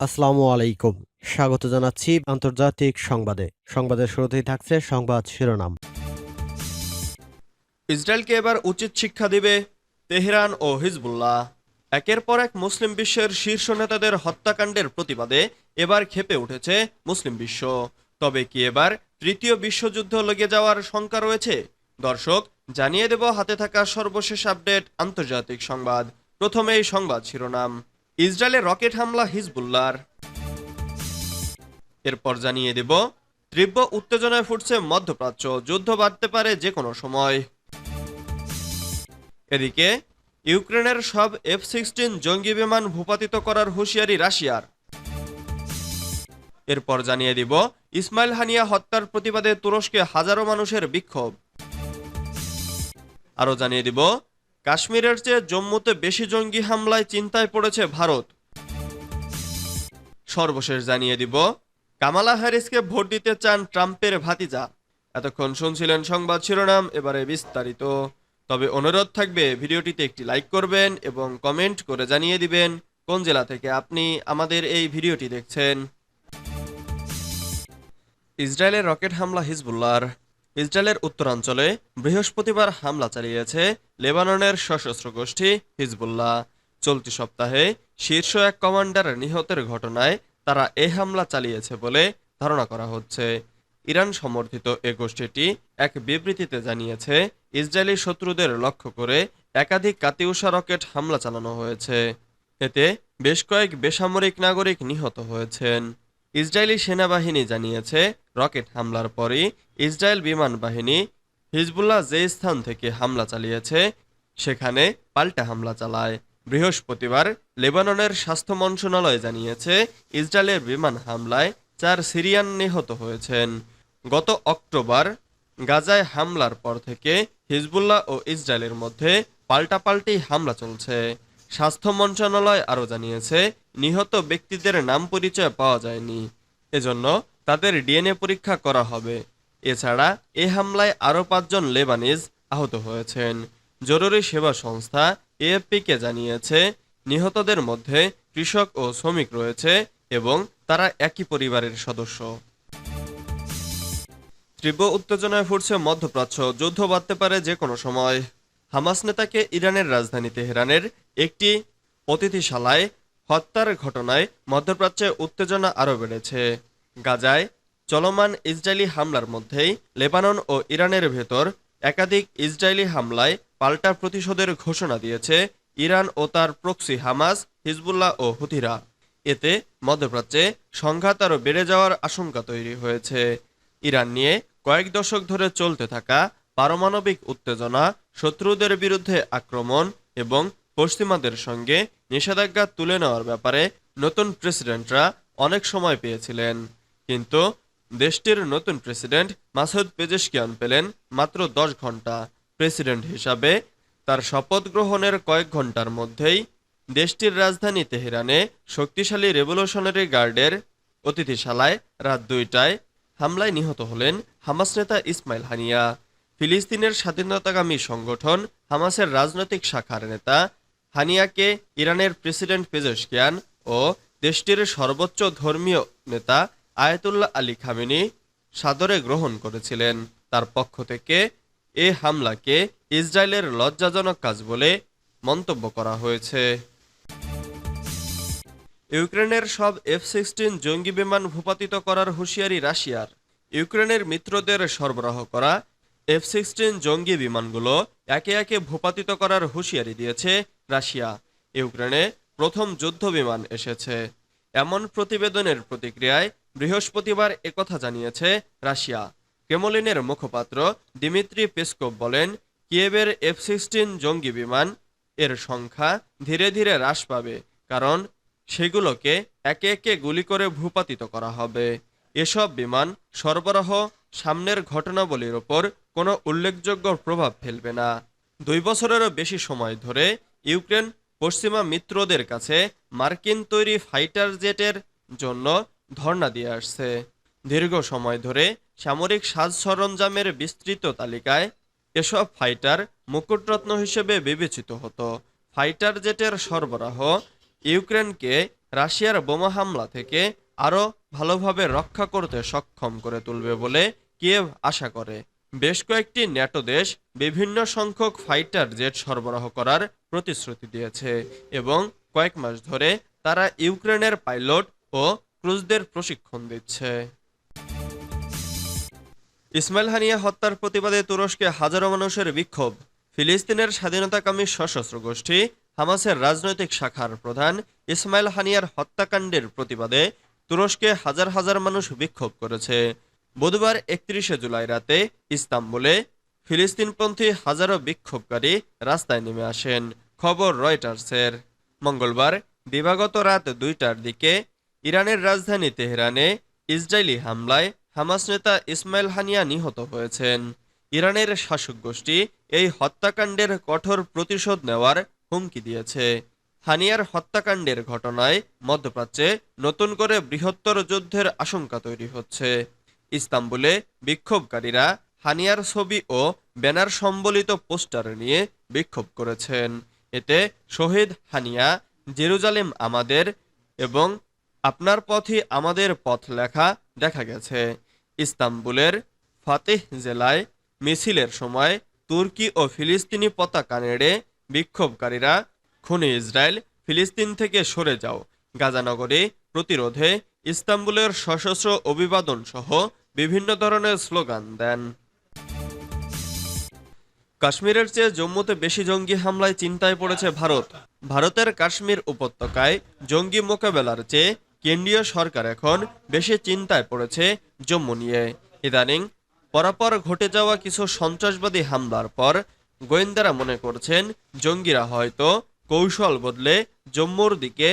আসসালামু আলাইকুম। স্বাগত জানাচ্ছি আন্তর্জাতিক সংবাদে। সংবাদের শুরুতেই থাকছে সংবাদ শিরোনাম। ইসরায়েলকে এবার উচিত শিক্ষা দিবে তেহরান ও হিজবুল্লাহ। একের পর এক মুসলিম বিশ্বের শীর্ষ নেতাদের হত্যাকাণ্ডের প্রতিবাদে এবার ক্ষেপে উঠেছে মুসলিম বিশ্ব। তবে কি এবার তৃতীয় বিশ্বযুদ্ধ লেগে যাওয়ার শঙ্কা রয়েছে? দর্শক, জানিয়ে দেব হাতে থাকা সর্বশেষ আপডেট আন্তর্জাতিক সংবাদ। প্রথমেই সংবাদ শিরোনাম। ইসরায়েলে রকেট হামলা হিজবুল্লাহর। এরপর জানিয়ে দেব, তীব্র উত্তেজনায় ফুটছে মধ্যপ্রাচ্য, যুদ্ধ বাড়তে পারে যে কোনো সময়। এদিকে, ইউক্রেনের সব এফ সিক্সটিন জঙ্গি বিমান ভূপাতিত করার হুঁশিয়ারি রাশিয়ার। এরপর জানিয়ে দিব, ইসমাইল হানিয়া হত্যার প্রতিবাদে তুরস্কে হাজারো মানুষের বিক্ষোভ। আরও জানিয়ে দিব কাশ্মীরের চেয়ে জম্মুতে বেশি জঙ্গি হামলায় চিন্তায় পড়েছে ভারত। সর্বশেষ জানিয়ে দিব, কামালা হ্যারিসকে ভোট দিতে চান ট্রাম্পের ভাতিজা। এতক্ষণ শুনছিলেন সংবাদ শিরোনাম, এবারে বিস্তারিত। তবে অনুরোধ থাকবে, ভিডিওটিতে একটি লাইক করবেন এবং কমেন্ট করে জানিয়ে দিবেন কোন জেলা থেকে আপনি আমাদের এই ভিডিওটি দেখছেন। ইসরায়েলের রকেট হামলা হিজবুল্লাহর। ইসরায়েলের উত্তরাঞ্চলে বৃহস্পতিবার হামলা চালিয়েছে লেবাননের সশস্ত্র গোষ্ঠী হিজবুল্লাহ। চলতি সপ্তাহে শীর্ষ এক কমান্ডার নিহতের ঘটনায় তারা এ হামলা চালিয়েছে বলে ধারণা করা হচ্ছে। ইরান সমর্থিত এ গোষ্ঠীটি এক বিবৃতিতে জানিয়েছে, ইসরায়েলি শত্রুদের লক্ষ্য করে একাধিক কাতিউষা রকেট হামলা চালানো হয়েছে। এতে বেশ কয়েক বেসামরিক নাগরিক নিহত হয়েছেন। ইসরায়েলি সেনাবাহিনী জানিয়েছে, রকেট হামলার পরই ইসরায়েল বিমান বাহিনী হিজবুল্লাহ যে স্থান থেকে হামলা চালিয়েছে, সেখানে পাল্টা হামলা চালায়। বৃহস্পতিবার লেবাননের স্বাস্থ্য মন্ত্রণালয় জানিয়েছে, ইসরায়েলের বিমান হামলায় চার সিরিয়ান নিহত হয়েছেন। গত অক্টোবর গাজায় হামলার পর থেকে হিজবুল্লাহ ও ইসরায়েলের মধ্যে পাল্টাপাল্টি হামলা চলছে। স্বাস্থ্য মন্ত্রণালয় আরও জানিয়েছে, নিহত ব্যক্তিদের নাম পরিচয় পাওয়া যায়নি। এজন্য তাদের ডিএনএ পরীক্ষা করা হবে। এছাড়া এ হামলায় আরও পাঁচজন লেবানিজ আহত হয়েছেন। জরুরি সেবা সংস্থা এএফপিকে জানিয়েছে, নিহতদের মধ্যে কৃষক ও শ্রমিক রয়েছে এবং তারা একই পরিবারের সদস্য। তীব্র উত্তেজনায় ফুটছে মধ্যপ্রাচ্য। যুদ্ধ বাড়তে পারে যে কোনো সময়। হামাস নেতাকে ইরানের রাজধানী তেহরানের একটি অতিথিশালায় হত্যার ঘটনায় মধ্যপ্রাচ্যে উত্তেজনা আরও বেড়েছে। গাজায় চলমান ইসরায়েলি হামলার মধ্যেই লেবানন ও ইরানের ভেতর একাধিক ইসরায়েলি হামলায় পাল্টা প্রতিশোধের ঘোষণা দিয়েছে ইরান ও তার প্রক্সি হামাস, হিজবুল্লাহ ও হুথিরা এতে মধ্যপ্রাচ্যে সংঘাত আরও বেড়ে যাওয়ার আশঙ্কা তৈরি হয়েছে। ইরান নিয়ে কয়েক দশক ধরে চলতে থাকা পারমাণবিক উত্তেজনা, শত্রুদের বিরুদ্ধে আক্রমণ এবং পশ্চিমাদের সঙ্গে নিষেধাজ্ঞা তুলে নেওয়ার ব্যাপারে নতুন প্রেসিডেন্টরা অনেক সময় পেয়েছিলেন। কিন্তু দেশটির নতুন প্রেসিডেন্ট মাসুদ পেজেশকিয়ান পেলেন মাত্র দশ ঘণ্টা প্রেসিডেন্ট হিসাবে তার শপথ গ্রহণের কয়েক ঘণ্টার মধ্যেই দেশটির রাজধানী তেহরানে শক্তিশালী রেভলিউশনারি গার্ডের অতিথিশালায় রাত দুইটায় হামলায় নিহত হলেন হামাস নেতা ইসমাইল হানিয়া। ফিলিস্তিনের স্বাধীনতাকামী সংগঠন হামাসের রাজনৈতিক শাখার নেতা হানিয়াকে ইরানের প্রেসিডেন্ট পেজেশকিয়ান ও দেশটির সর্বোচ্চ ধর্মীয় নেতা আয়াতুল্লাহ আলী খামেনি সাদরে গ্রহণ করেছিলেন। তার পক্ষ থেকে এ হামলাকে ইসরায়েলের লজ্জাজনক কাজ বলে মন্তব্য করা হয়েছে। ইউক্রেনের সব এফ সিক্সটিন জঙ্গি বিমান ভূপাতিত করার হুঁশিয়ারি রাশিয়ার। ইউক্রেনের মিত্রদের সরবরাহ করা এফ সিক্সটিন জঙ্গি বিমানগুলো একে একে ভূপাতিত করার হুঁশিয়ারি দিয়েছে রাশিয়া। ইউক্রেনে প্রথম যুদ্ধ বিমান এসেছে। এমন প্রতিবেদনের প্রতিক্রিয়ায় বৃহস্পতিবার একথা জানিয়েছে রাশিয়া। ক্রেমলিনের মুখপাত্র দিমিত্রি পেসকোভ বলেন, কিয়েভের এফ সিক্সটিন জঙ্গি বিমান এর সংখ্যা ধীরে ধীরে হ্রাস পাবে কারণ সেগুলোকে একে একে গুলি করে ভূপাতিত করা হবে। এসব বিমান সরবরাহ সামনের ঘটনাবলীর ওপর কোনো উল্লেখযোগ্য প্রভাব ফেলবে না। দুই বছরেরও বেশি সময় ধরে ইউক্রেন পশ্চিমা মিত্রদের কাছে মার্কিন তৈরি ফাইটার জেটের জন্য ধর্ণা দিয়ে আসছে। দীর্ঘ সময় ধরে সামরিক সাজ সরঞ্জামের বিস্তৃত তালিকায় এসব ফাইটার মুকুটরত্ন হিসেবে বিবেচিত হতো। ফাইটার জেটের সরবরাহ ইউক্রেনকে রাশিয়ার বোমা হামলা থেকে আরও ভালোভাবে রক্ষা করতে সক্ষম করে তুলবে বলে কিয়েভ আশা করে। বেশ কয়েকটি ন্যাটো দেশ বিভিন্ন সংখ্যক ফাইটার জেট সরবরাহ করার প্রতিশ্রুতি দিয়েছে এবং কয়েক মাস ধরে তারা ইউক্রেনের পাইলট ও ক্রুজদের প্রশিক্ষণ দিচ্ছে। ইসমাইল হানিয়া হত্যার প্রতিবাদে তুরস্কে হাজারো মানুষের বিক্ষোভ। ফিলিস্তিনের স্বাধীনতাকামী সশস্ত্র গোষ্ঠী হামাসের রাজনৈতিক শাখার প্রধান ইসমাইল হানিয়ার হত্যাকাণ্ডের প্রতিবাদে তুরস্কে হাজার হাজার মানুষ বিক্ষোভ করেছে। বুধবার একত্রিশে জুলাই রাতে ইস্তাম্বুলে ফিলিস্তিনপন্থী হাজারো বিক্ষোভকারী রাস্তায় নেমে আসেন, খবর রয়টার্সের। মঙ্গলবার দিবাগত রাত দুইটার দিকে ইরানের রাজধানী তেহরানে ইসরায়েলি হামলায় হামাস নেতা ইসমাইল হানিয়া নিহত হয়েছেন। ইরানের শাসক গোষ্ঠী এই হত্যাকাণ্ডের কঠোর প্রতিশোধ নেওয়ার হুমকি দিয়েছে। হানিয়ার হত্যাকাণ্ডের ঘটনায় মধ্যপ্রাচ্যে নতুন করে বৃহত্তর যুদ্ধের আশঙ্কা তৈরি হচ্ছে। ইস্তাম্বুলে বিক্ষোভকারীরা হানিয়ার ছবি ও ব্যানার সম্বলিত পোস্টার নিয়ে বিক্ষোভ করেছেন। এতে শহীদ হানিয়া, জেরুজালেম আমাদের এবং আপনার পথই আমাদের পথ লেখা দেখা গেছে। ইস্তাম্বুলের ফাতেহ জেলায় মিছিলের সময় তুর্কি ও ফিলিস্তিনি পতাকা নেড়ে বিক্ষোভকারীরা, খুনে ইসরায়েল, ফিলিস্তিন থেকে সরে যাও, গাজানগরে প্রতিরোধে ইস্তাম্বুলের সশস্ত্র অভিবাদন সহ বিভিন্ন ধরনের স্লোগান দেন। কাশ্মীরের চেয়ে জম্মুতে বেশি জঙ্গি হামলায় চিন্তায় পড়েছে ভারত। ভারতের কাশ্মীর উপত্যকায় জঙ্গি মোকাবেলার চেয়ে কেন্দ্রীয় সরকার এখন বেশি চিন্তায় পড়েছে জম্মু নিয়ে। ইদানিং পরাপর ঘটে যাওয়া কিছু সন্ত্রাসবাদী হামলার পর গোয়েন্দারা মনে করছেন জঙ্গিরা হয়তো কৌশল বদলে জম্মুর দিকে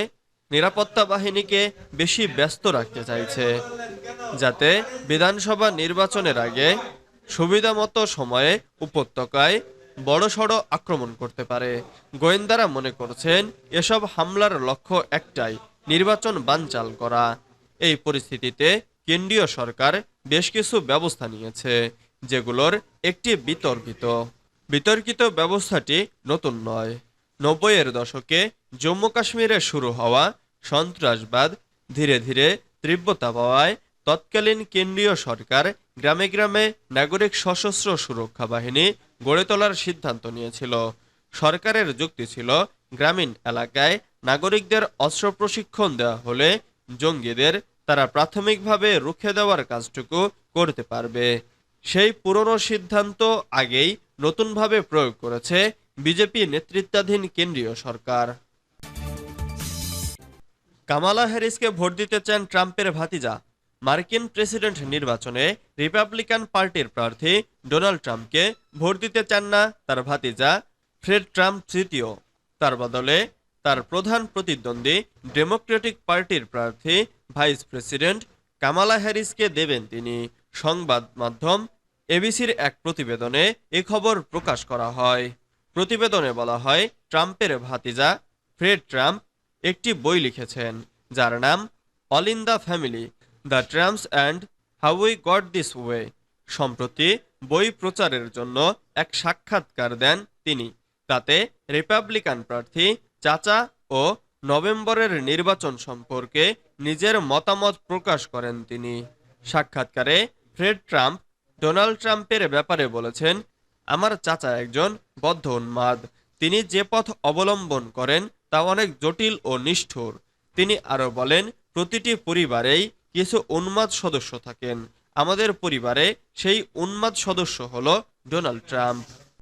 নিরাপত্তা বাহিনীকে বেশি ব্যস্ত রাখতে চাইছে, যাতে বিধানসভা নির্বাচনের আগে সুবিধামতো সময়ে উপত্যকায় বড়সড় আক্রমণ করতে পারে। গোয়েন্দারা মনে করছেন, এসব হামলার লক্ষ্য একটাই, নির্বাচন বানচাল করা। এই পরিস্থিতিতে কেন্দ্রীয় সরকার বেশ কিছু ব্যবস্থা নিয়েছে, যেগুলোর একটি বিতর্কিত। বিতর্কিত ব্যবস্থাটি নতুন নয়। নব্বইয়ের দশকে জম্মু কাশ্মীরে শুরু হওয়া সন্ত্রাসবাদ ধীরে ধীরে তীব্রতা পাওয়ায় তৎকালীন কেন্দ্রীয় সরকার গ্রামে গ্রামে নাগরিক সশস্ত্র সুরক্ষা বাহিনী গড়ে তোলার সিদ্ধান্ত নিয়েছিল। সরকারের যুক্তি ছিল, গ্রামীণ এলাকায় নাগরিকদের অস্ত্র প্রশিক্ষণ দেওয়া হলে জঙ্গিদের তারা প্রাথমিকভাবে রুখে দেওয়ার কাজটুকু করতে পারবে। সেই পুরনো সিদ্ধান্ত আগেই নতুনভাবে প্রয়োগ করেছে বিজেপি নেতৃত্বাধীন কেন্দ্রীয় সরকার। কামালা হ্যারিসকে ভোট দিতে চান ট্রাম্পের ভাতিজা। মার্কিন প্রেসিডেন্ট নির্বাচনে রিপাবলিকান পার্টির প্রার্থী ডোনাল্ড ট্রাম্পকে ভোট দিতে চান না তার ভাতিজা ফ্রেড ট্রাম্প তৃতীয়। তার বদলে তার প্রধান প্রতিদ্বন্দ্বী ডেমোক্রেটিক পার্টির প্রার্থী ভাইস প্রেসিডেন্ট কামালা হ্যারিসকে দেবেন তিনি। সংবাদ মাধ্যম এবিসির এক প্রতিবেদনে এ খবর প্রকাশ করা হয়। প্রতিবেদনে বলা হয়, ট্রাম্পের ভাতিজা ফ্রেড ট্রাম্প একটি বই লিখেছেন, যার নাম all in the family, the Trumps and how we got this way. সম্প্রতি বই প্রচারের জন্য এক সাক্ষাৎকার দেন তিনি। তাতে রিপাবলিকান প্রার্থী চাচা ও নভেম্বরের নির্বাচন সম্পর্কে নিজের মতামত প্রকাশ করেন তিনি। সাক্ষাৎকারে ফ্রেড ট্রাম্প ডোনাল্ড ট্রাম্পের ব্যাপারে বলেছেন, আমার চাচা একজন বদ্ধ উন্মাদ। তিনি যে পথ অবলম্বন করেন তা অনেক জটিল ও নিষ্ঠুর। তিনি আরও বলেন, প্রতিটি পরিবারেই কিছু উন্মাদ সদস্য থাকেন। আমাদের পরিবারে সেই উন্মাদ সদস্য হল ডোনাল্ড ট্রাম্প।